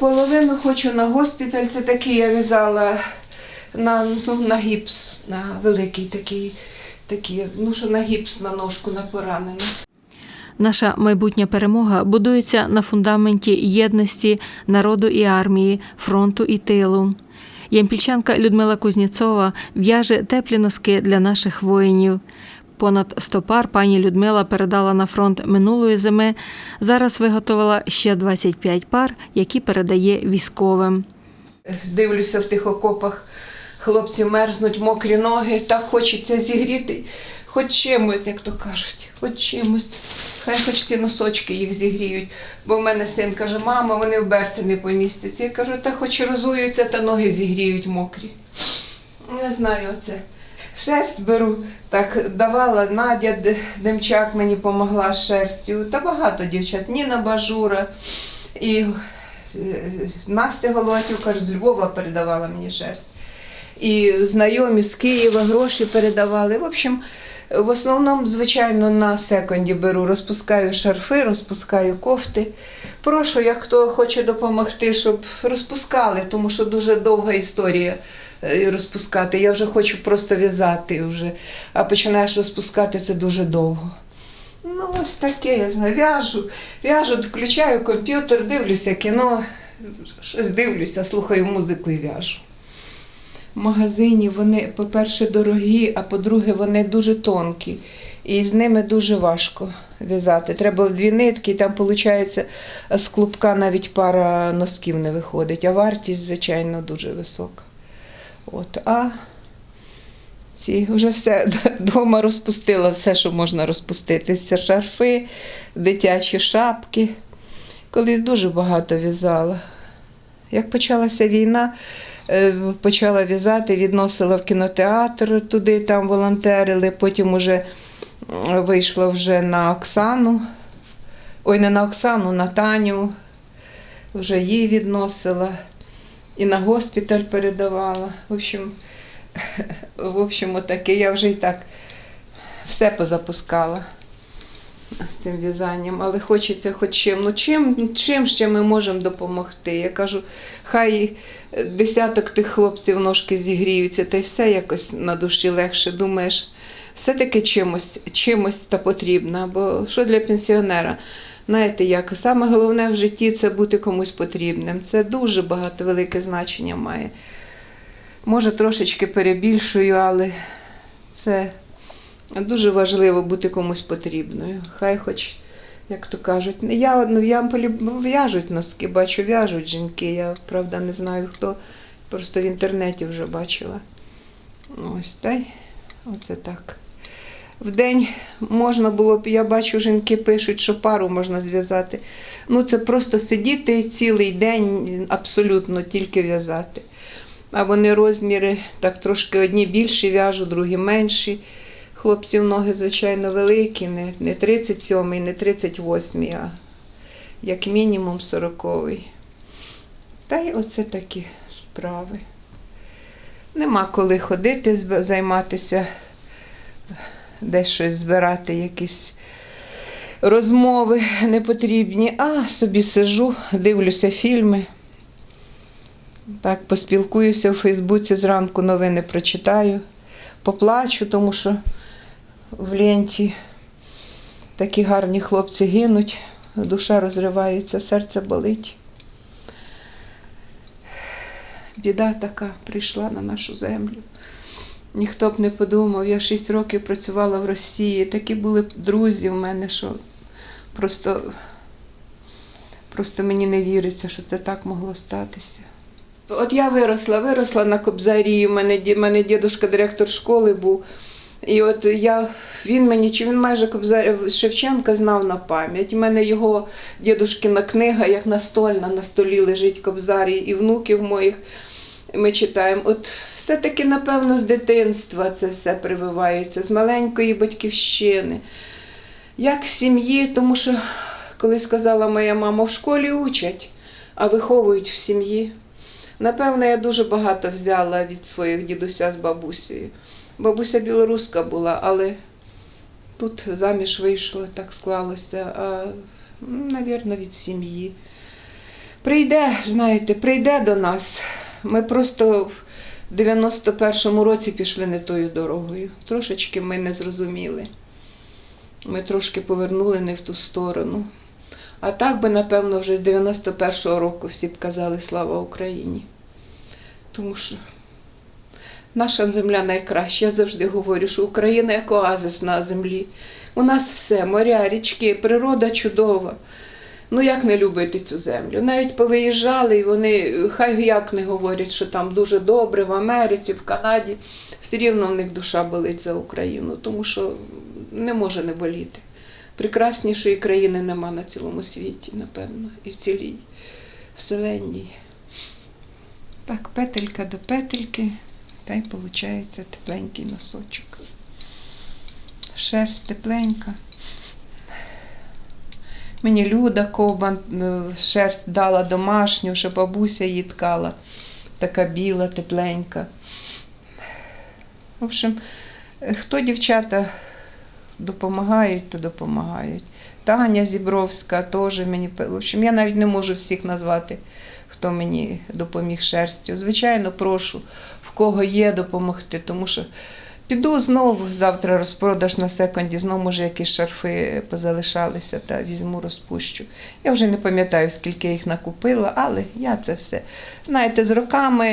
половину хочу на госпіталь. Це такий я в'язала на, ну, на гіпс, на великий такий, такий, ну що на гіпс на ножку на поранену. Наша майбутня перемога будується на фундаменті єдності народу і армії, фронту і тилу. Ямпільчанка Людмила Кузніцова в'яже теплі носки для наших воїнів. Понад 100 пар пані Людмила передала на фронт минулої зими. Зараз виготовила ще 25 пар, які передає військовим. Дивлюся в тих окопах, хлопці мерзнуть, мокрі ноги, так хочеться зігріти. Хоч чимось, як то кажуть, хоч чимось. Хай хоч ці носочки їх зігріють. Бо в мене син каже, мама, вони в берці не помістяться. Я кажу, та хоч розуються, та ноги зігріють мокрі. Не знаю оце. Шерсть беру, так давала Надя Демчак мені допомогла з шерстю. Та багато дівчат, Ніна Бажура і е, Настя Головатюка з Львова передавала мені шерсть. І знайомі з Києва гроші передавали. В общем, в основному, звичайно, на секунді беру, розпускаю шарфи, розпускаю кофти. Прошу, як хто хоче допомогти, щоб розпускали, тому що дуже довга історія розпускати. Я вже хочу просто в'язати вже, а починаєш розпускати це дуже довго. Ну, ось таке, я знаю, в'яжу, в'яжу, включаю комп'ютер, дивлюся кіно, щось дивлюся, слухаю музику і в'яжу. В магазині вони, по-перше, дорогі, а по-друге, вони дуже тонкі. І з ними дуже важко в'язати. Треба в дві нитки, і там, виходить, з клубка навіть пара носків не виходить, а вартість, звичайно, дуже висока. От. А ці вже все вдома розпустила, все, що можна розпустити. Це шарфи, дитячі шапки. Колись дуже багато в'язала. Як почалася війна, е, почала в'язати, відносила в кінотеатр, туди там волонтерили, потім уже вийшла вже на Оксану. Ой, не на Оксану, на Таню. Вже їй відносила. І на госпіталь передавала. В общем, в общем, отаке. Я вже і так все позапускала з цим в'язанням, але хочеться хоч чим. Ну чим, чим ще ми можемо допомогти? Я кажу, хай десяток тих хлопців ножки зігріються, та й все якось на душі легше. Думаєш, все-таки чимось, чимось та потрібно. Бо що для пенсіонера? Знаєте, як саме головне в житті це бути комусь потрібним. Це дуже багато велике значення має. Може, трошечки перебільшую, але це дуже важливо бути комусь потрібною. Хай хоч, як то кажуть, я ну, я полюб- в'яжуть носки, бачу, в'яжуть жінки. Я правда не знаю хто, просто в інтернеті вже бачила. Ось та й оце так. В день можна було б, я бачу, жінки пишуть, що пару можна зв'язати. Ну, це просто сидіти цілий день абсолютно тільки в'язати. А вони розміри так трошки одні більші в'яжу, другі менші. Хлопців ноги, звичайно, великі, не, не 37-й, не 38-й, а як мінімум 40-й. Та й оце такі справи. Нема коли ходити, займатися, десь щось збирати, якісь розмови непотрібні, а собі сижу, дивлюся фільми. Так, поспілкуюся в Фейсбуці, зранку новини прочитаю, поплачу, тому що в ленті такі гарні хлопці гинуть, душа розривається, серце болить. Біда така прийшла на нашу землю. Ніхто б не подумав, я 6 років працювала в Росії. Такі були друзі в мене, що просто, просто мені не віриться, що це так могло статися. От я виросла, виросла на Кобзарі, у мене, ді- мене дідусь директор школи був. І от я, він мені, чи він майже Кобзар, Шевченка знав на пам'ять. У мене його дідушкина книга, як настольна, на столі лежить Кобзарі і внуків моїх. Ми читаємо. От все-таки, напевно, з дитинства це все прививається, з маленької батьківщини. Як в сім'ї, тому що, коли сказала моя мама, в школі учать, а виховують в сім'ї. Напевно, я дуже багато взяла від своїх дідуся з бабусею. Бабуся білоруска була, але тут заміж вийшло, так склалося, а, навірно, від сім'ї. Прийде, знаєте, прийде до нас. Ми просто в 91-му році пішли не тою дорогою. Трошечки ми не зрозуміли. Ми трошки повернули не в ту сторону. А так би, напевно, вже з 91-го року всі б казали слава Україні. Тому що наша земля найкраща. Я завжди говорю, що Україна як оазис на землі. У нас все, моря, річки, природа чудова. Ну як не любити цю землю? Навіть повиїжджали, і вони хай як не говорять, що там дуже добре в Америці, в Канаді. Все рівно в них душа болить за Україну, тому що не може не боліти. Прекраснішої країни нема на цілому світі, напевно, і в цілій вселенній. Так, петелька до петельки, та й виходить тепленький носочок. Шерсть тепленька. Мені Люда Ковбан е, шерсть дала домашню, що бабуся її ткала. Така біла, тепленька. В общем, е, хто дівчата допомагають, то допомагають. Таня Зібровська теж мені. В общем, я навіть не можу всіх назвати, хто мені допоміг шерстю. Звичайно, прошу, в кого є допомогти, тому що піду знову завтра розпродаж на секонді, знову може якісь шарфи позалишалися та візьму, розпущу. Я вже не пам'ятаю, скільки їх накупила, але я це все. Знаєте, з роками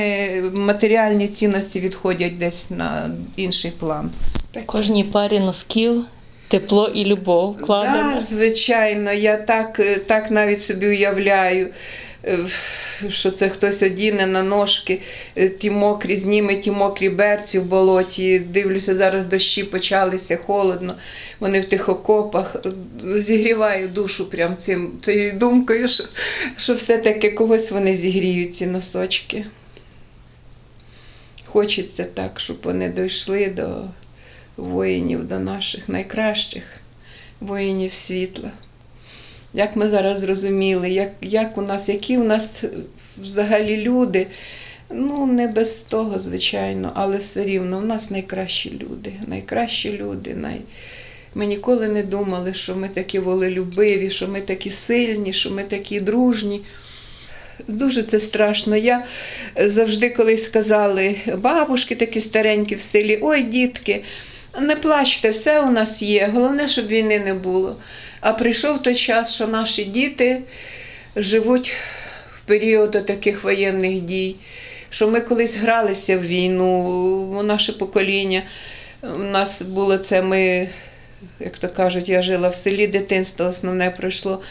матеріальні цінності відходять десь на інший план. Кожній парі носків тепло і любов вкладено. Да, звичайно, я так, е, так навіть собі уявляю, е, що це хтось одіне на ножки, е, ті мокрі, зніме ті мокрі берці в болоті. Дивлюся, зараз дощі почалися, холодно. Вони в тих окопах. Зігріваю душу прям цим цією думкою, що, що все-таки когось вони зігріють, ці носочки. Хочеться так, щоб вони дійшли до воїнів, до наших найкращих воїнів світла. Як ми зараз зрозуміли, як, як у нас, які у нас взагалі люди. Ну, не без того, звичайно, але все рівно, у нас найкращі люди. Найкращі люди. Най... Ми ніколи не думали, що ми такі волелюбиві, що ми такі сильні, що ми такі дружні. Дуже це страшно. Я завжди колись казали, бабушки такі старенькі в селі, ой, дітки, не плачте, все у нас є. Головне, щоб війни не було. А прийшов той час, що наші діти живуть в період таких воєнних дій, що ми колись гралися в війну, наше покоління. У нас було це, ми, як то кажуть, я жила в селі, дитинство основне пройшло.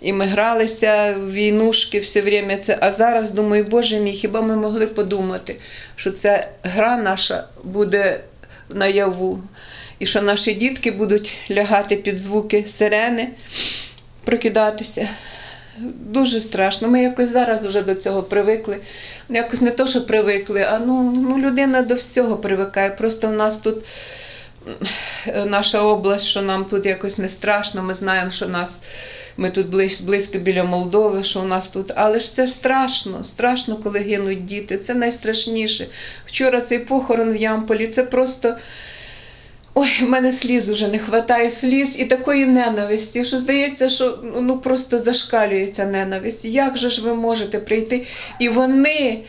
І ми гралися в війнушки все время. Це. А зараз думаю, боже мій, хіба ми могли подумати, що ця гра наша буде наяву, і що наші дітки будуть лягати під звуки сирени, прокидатися. Дуже страшно. Ми якось зараз вже до цього привикли. Якось не то, що привикли, а ну, ну людина до всього привикає. Просто в нас тут наша область, що нам тут якось не страшно. Ми знаємо, що нас ми тут близько, біля Молдови, що у нас тут. Але ж це страшно. Страшно, коли гинуть діти. Це найстрашніше. Вчора цей похорон в Ямполі, це просто. Ой, в мене сліз уже не вистачає сліз і такої ненависті, що здається, що ну просто зашкалюється ненависть. Як же ж ви можете прийти? І вони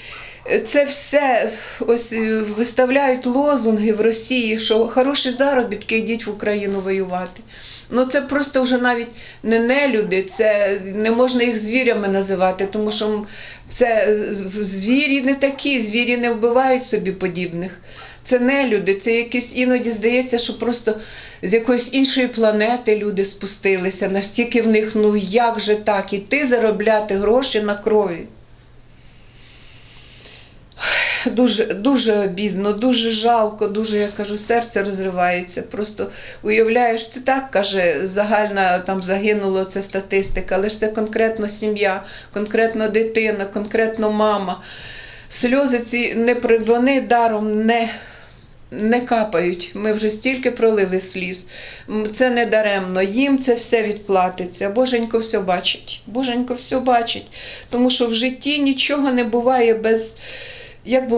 це все ось е, виставляють лозунги в Росії, що хороші заробітки йдіть в Україну воювати. Ну це просто вже навіть не нелюди, це не можна їх звірями називати, тому що це е, звірі не такі, звірі не вбивають собі подібних. Це не люди, це якісь іноді здається, що просто з якоїсь іншої планети люди спустилися. Настільки в них, ну як же так, іти заробляти гроші на крові. Дуже, дуже обідно, дуже жалко, дуже, я кажу, серце розривається. Просто уявляєш, це так каже, загальна там загинуло це статистика, але ж це конкретно сім'я, конкретно дитина, конкретно мама. Сльози ці не вони даром не, не капають. Ми вже стільки пролили сліз. Це не даремно. Їм це все відплатиться. Боженько все бачить. Боженько все бачить. Тому що в житті нічого не буває без. Як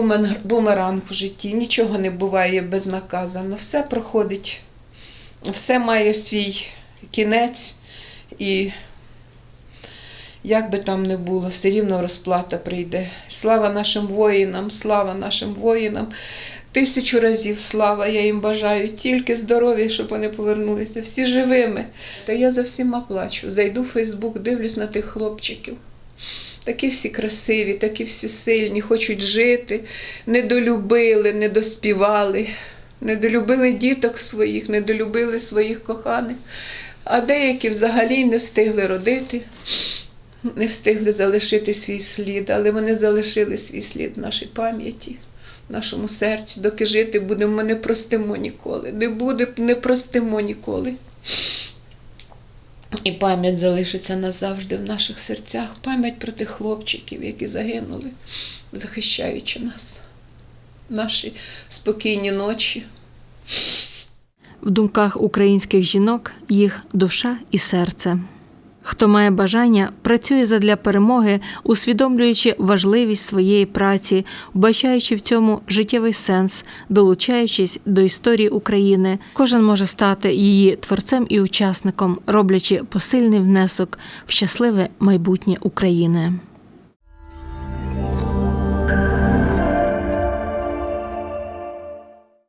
бумеранг в житті, нічого не буває безнаказано. Все проходить, все має свій кінець і, Як би там не було, все рівно розплата прийде. Слава нашим воїнам, слава нашим воїнам. Тисячу разів слава, я їм бажаю тільки здоров'я, щоб вони повернулися, всі живими. Та я за всіма плачу. Зайду в Фейсбук, дивлюсь на тих хлопчиків. Такі всі красиві, такі всі сильні, хочуть жити, недолюбили, недоспівали, недолюбили діток своїх, недолюбили своїх коханих. А деякі взагалі не встигли родити, не встигли залишити свій слід, але вони залишили свій слід в нашій пам'яті, в нашому серці. Доки жити будемо, ми не простимо ніколи. Не буде, не простимо ніколи. І пам'ять залишиться назавжди в наших серцях. Пам'ять про тих хлопчиків, які загинули, захищаючи нас. Наші спокійні ночі. В думках українських жінок їх душа і серце. Хто має бажання, працює задля перемоги, усвідомлюючи важливість своєї праці, вбачаючи в цьому життєвий сенс, долучаючись до історії України. Кожен може стати її творцем і учасником, роблячи посильний внесок в щасливе майбутнє України.